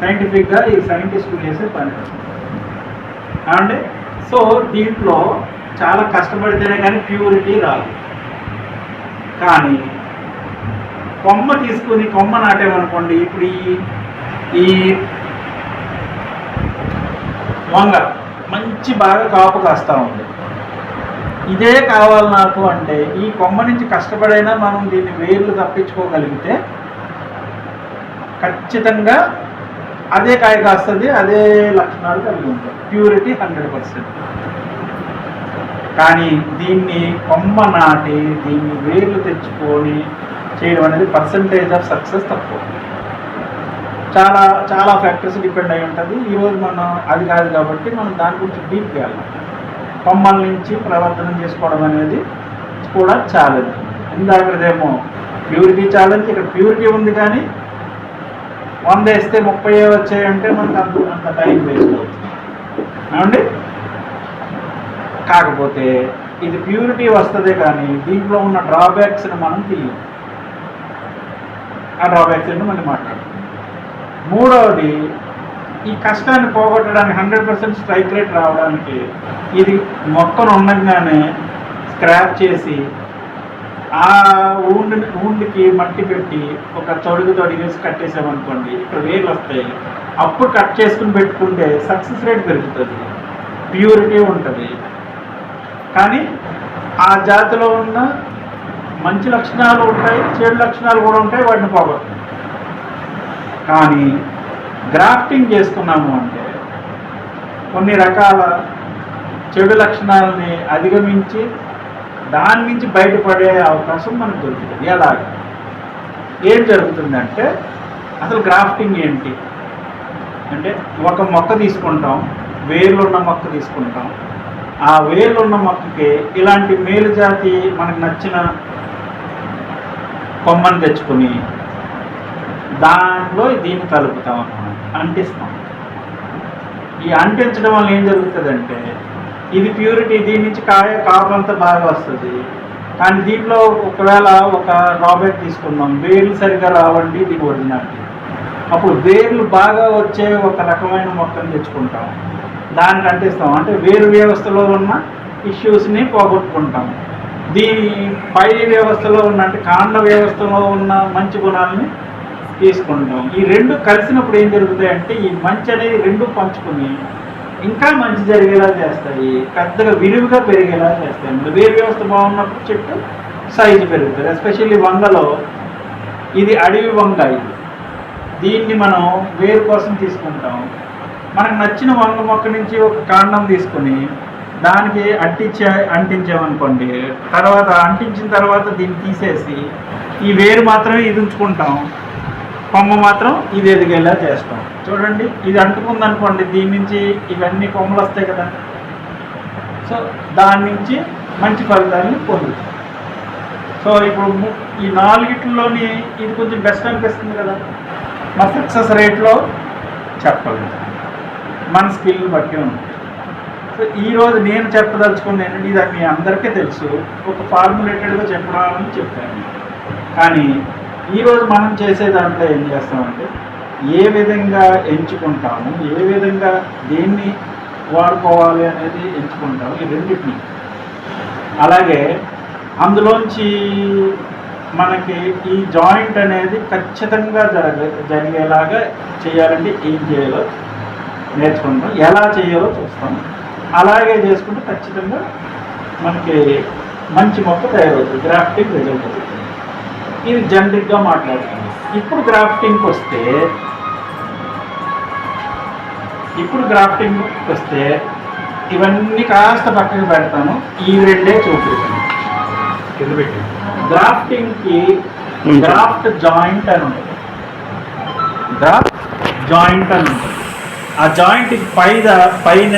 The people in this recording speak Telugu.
సైంటిఫిక్గా ఈ సైంటిస్టులు చేసే పని. అంటే సో దీంట్లో చాలా కష్టపడితేనే కానీ ప్యూరిటీ రాదు. కానీ కొమ్మ తీసుకుని కొమ్మ నాటేమనుకోండి ఇప్పుడు ఈ ఈ వంగ మంచి బాగా కాపు కాస్తూ ఉంది. ఇదే కావాలి నాకు అంటే ఈ కొమ్మ నుంచి కష్టపడైనా మనం దీన్ని వేర్లు తప్పించుకోగలిగితే ఖచ్చితంగా అదే కాయ కాస్తుంది అదే లక్షణాలు కలిగి ఉంటాయి. ప్యూరిటీ హండ్రెడ్ పర్సెంట్ కానీ దీన్ని కొమ్మ నాటి దీన్ని వేర్లు తెచ్చుకొని చేయడం అనేది పర్సంటేజ్ ఆఫ్ సక్సెస్ తక్కువ. చాలా చాలా ఫ్యాక్టర్స్ డిపెండ్ అయి ఉంటుంది. ఈరోజు మనం అది కాదు కాబట్టి మనం దాని గురించి డీప్ వెళ్ళాలి. కొమ్మల నుంచి ప్రవర్తనం చేసుకోవడం అనేది కూడా ఛాలెంజ్ ఇందాకదేమో ప్యూరిటీ ఛాలెంజ్ ఇక్కడ ప్యూరిటీ ఉంది కానీ వంద వేస్తే ముప్పై వచ్చాయంటే మనకు అంత అంత టైం వేస్ట్ అవుతుంది. కాకపోతే ఇది ప్యూరిటీ వస్తుంది కానీ దీంట్లో ఉన్న డ్రాబ్యాక్స్ని మనం తీయం. ఆ డ్రాబ్యాక్స్ ఏంటో మళ్ళీ మాట్లాడతాం మూడవది ఈ కష్టాన్ని పోగొట్టడానికి హండ్రెడ్ పర్సెంట్ స్ట్రైక్ రేట్ రావడానికి ఇది మొక్కను ఉండగానే స్క్రాప్ చేసి ఆ ఊండి ఊండికి మట్టి పెట్టి ఒక తొడుగు తొడిగేసి కట్టేసామనుకోండి ఇక్కడ వేర్లు వస్తాయి. అప్పుడు కట్ చేసుకుని పెట్టుకుంటే సక్సెస్ రేట్ పెరుగుతుంది. ప్యూరిటీ ఉంటుంది. కానీ ఆ జాతిలో ఉన్న మంచి లక్షణాలు ఉంటాయి చెడు లక్షణాలు కూడా ఉంటాయి వాటిని పోగొట్టు. కానీ గ్రాఫ్టింగ్ చేసుకున్నాము అంటే కొన్ని రకాల చెడు లక్షణాలని అధిగమించి దాని నుంచి బయటపడే అవకాశం మనకు దొరుకుతుంది. ఎలాగ? ఏం జరుగుతుందంటే అసలు గ్రాఫ్టింగ్ ఏంటి? అంటే ఒక మొక్క తీసుకుంటాం వేర్లు ఉన్న మొక్క తీసుకుంటాం. ఆ వేర్లు ఉన్న మొక్కకి ఇలాంటి మేలు జాతి మనకు నచ్చిన కొమ్మను తెచ్చుకొని దాంట్లో దీన్ని కలుపుతాం అన్నమాట. అంటిస్తాం. ఈ అంటించడం వల్ల ఏం జరుగుతుందంటే ఇది ప్యూరిటీ దీని నుంచి కాయ కాపంతా బాగా వస్తుంది. కానీ దీంట్లో ఒకవేళ ఒక రాబెట్ తీసుకుందాం వేర్లు సరిగా రావండి ఇది ఒరిజినాలిటీ అప్పుడు వేర్లు బాగా వచ్చే ఒక రకమైన మొక్కను తెచ్చుకుంటాం. దాన్ని అంటిస్తాం. అంటే వేరు వ్యవస్థలో ఉన్న ఇష్యూస్ని పోగొట్టుకుంటాం. దీని పై వ్యవస్థలో ఉన్న అంటే కాండ వ్యవస్థలో ఉన్న మంచి గుణాలని తీసుకుంటాం. ఈ రెండు కలిసినప్పుడు ఏం జరుగుతాయి అంటే ఈ మంచి అనేది రెండు పంచుకుని ఇంకా మంచి జరిగేలా చేస్తాయి. పెద్దగా విరివిగా పెరిగేలా చేస్తాయి. వేరు వ్యవస్థ బాగున్నప్పుడు చెట్టు సైజు పెరుగుతుంది. ఎస్పెషల్లీ వంగలో ఇది అడవి వంగ ఇది. దీన్ని మనం వేరు కోసం తీసుకుంటాం. మనకు నచ్చిన వంగ మొక్క నుంచి ఒక కాండం తీసుకుని దానికి అంటించే అంటించామనుకోండి తర్వాత అంటించిన తర్వాత దీన్ని తీసేసి ఈ వేరు మాత్రమే ఇది ఉంచుకుంటాం. కొమ్మ మాత్రం ఇది ఎదిగేలా చేస్తాం. చూడండి ఇది అంటుకుంది అనుకోండి దీని నుంచి ఇవన్నీ కొమ్మలు వస్తాయి కదా. సో దాని నుంచి మంచి ఫలితాన్ని పొందుతాం. సో ఇప్పుడు ఈ నాలుగిట్లోని ఇది కొంచెం బెస్ట్ అనిపిస్తుంది కదా. మా సక్సెస్ రేట్లో చెప్పలేదు మన స్కిల్ బట్టి ఉంది సో ఈరోజు నేను చెప్పదలుచుకుంది ఏంటంటే ఇది మీ అందరికీ తెలుసు. ఒక ఫార్ములేటెడ్గా చెప్పడానికి చెప్పాను. కానీ ఈరోజు మనం చేసే దాంట్లో ఏం చేస్తామంటే ఏ విధంగా ఎంచుకుంటాము ఏ విధంగా దేన్ని వాడుకోవాలి అనేది ఎంచుకుంటాము ఈ రెండింటిని. అలాగే అందులోంచి మనకి ఈ జాయింట్ అనేది ఖచ్చితంగా జరగ జరిగేలాగా చేయాలంటే ఏం చేయాలో నేర్చుకుంటాం. ఎలా చేయాలో చూస్తాం. అలాగే చేసుకుంటే ఖచ్చితంగా మనకి మంచి మొక్క తయారవుతుంది గ్రాఫ్టింగ్ రిజల్ట్ అవుతుంది. ఇది జనరిక్గా మాట్లాడుతుంది ఇప్పుడు గ్రాఫ్టింగ్కి వస్తే ఇప్పుడు గ్రాఫ్టింగ్ వస్తే ఇవన్నీ కాస్త పక్కకి పెడతాను. ఈ రెండే చూపిస్తాను. కింద పెట్టి గ్రాఫ్టింగ్కి. గ్రాఫ్ట్ జాయింట్ అని ఉంటుంది. గ్రాఫ్ట్ జాయింట్ అని ఉంటుంది. ఆ జాయింట్ పైద పైన